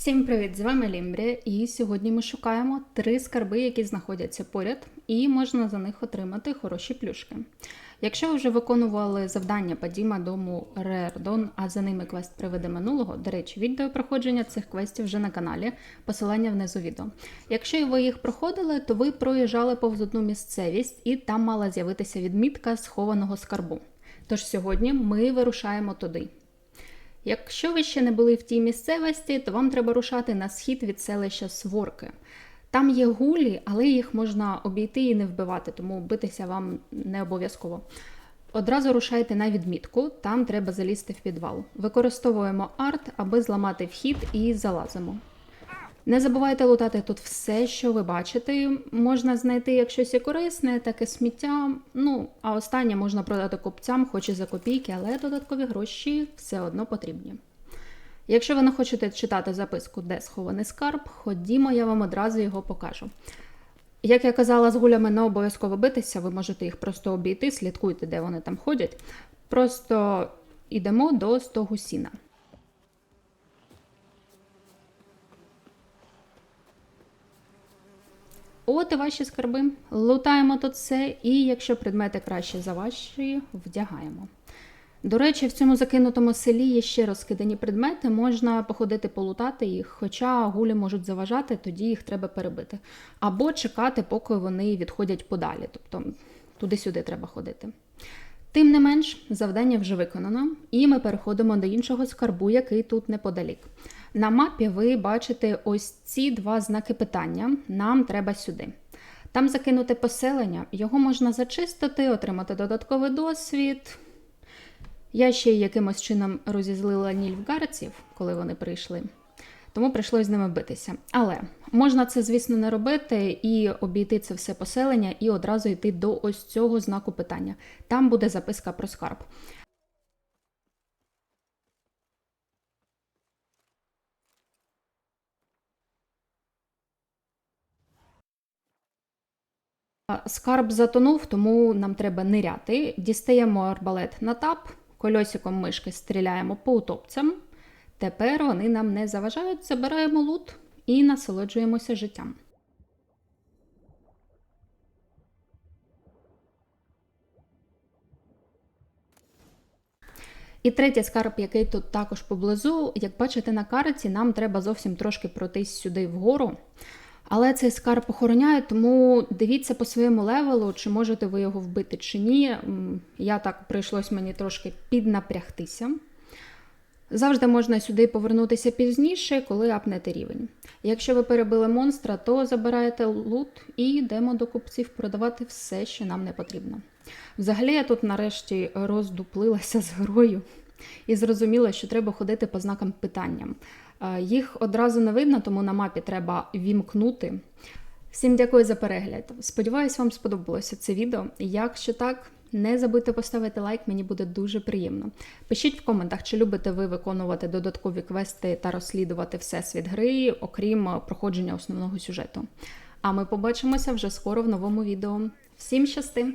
Всім привіт! З вами Лімбрі, і сьогодні ми шукаємо три скарби, які знаходяться поряд, і можна за них отримати хороші плюшки. Якщо ви вже виконували завдання Падіма дому Рердон, а за ними квест привиди минулого, до речі, відео проходження цих квестів вже на каналі, посилання внизу відео. Якщо ви їх проходили, то ви проїжджали повз одну місцевість, і там мала з'явитися відмітка схованого скарбу. Тож сьогодні ми вирушаємо туди. Якщо ви ще не були в тій місцевості, то вам треба рушати на схід від селища Сворки. Там є гулі, але їх можна обійти і не вбивати, тому битися вам не обов'язково. Одразу рушайте на відмітку, там треба залізти в підвал. Використовуємо арт, аби зламати вхід і залазимо. Не забувайте лутати тут все, що ви бачите. Можна знайти як щось і корисне, так і сміття. Ну, а останнє можна продати купцям, хоч і за копійки, але додаткові гроші все одно потрібні. Якщо ви не хочете читати записку, де схований скарб, ходімо, я вам одразу його покажу. Як я казала, з гулями не обов'язково битися, ви можете їх просто обійти, слідкуйте, де вони там ходять. Просто йдемо до стогу сіна. От ваші скарби. Лутаємо тут все, і якщо предмети краще за ваші, вдягаємо. До речі, в цьому закинутому селі є ще розкидані предмети, можна походити полутати їх, хоча гулі можуть заважати, тоді їх треба перебити. Або чекати, поки вони відходять подалі, тобто туди-сюди треба ходити. Тим не менш, завдання вже виконано, і ми переходимо до іншого скарбу, який тут неподалік. На мапі ви бачите ось ці два знаки питання. Нам треба сюди. Там закинути поселення, його можна зачистити, отримати додатковий досвід. Я ще й якимось чином розізлила нільфгарців, коли вони прийшли, тому прийшлось з ними битися. Але можна це, звісно, не робити і обійти це все поселення і одразу йти до ось цього знаку питання. Там буде записка про скарб. Скарб затонув, тому нам треба ниряти. Дістаємо арбалет на тап, кольосиком мишки стріляємо по утопцям. Тепер вони нам не заважають, забираємо лут і насолоджуємося життям. І третій скарб, який тут також поблизу, як бачите на карті, нам треба зовсім трошки пройтись сюди вгору. Але цей скарб охороняє, тому дивіться по своєму левелу, чи можете ви його вбити чи ні. Я так прийшлось мені трошки піднапрягтися. Завжди можна сюди повернутися пізніше, коли апнете рівень. Якщо ви перебили монстра, то забираєте лут і йдемо до купців продавати все, що нам не потрібно. Взагалі, я тут нарешті роздуплилася з грою і зрозуміла, що треба ходити по знакам питанням. Їх одразу не видно, тому на мапі треба вімкнути. Всім дякую за перегляд. Сподіваюсь, вам сподобалося це відео. Якщо так, не забудьте поставити лайк, мені буде дуже приємно. Пишіть в коментах, чи любите ви виконувати додаткові квести та розслідувати всесвіт гри, окрім проходження основного сюжету. А ми побачимося вже скоро в новому відео. Всім щасти!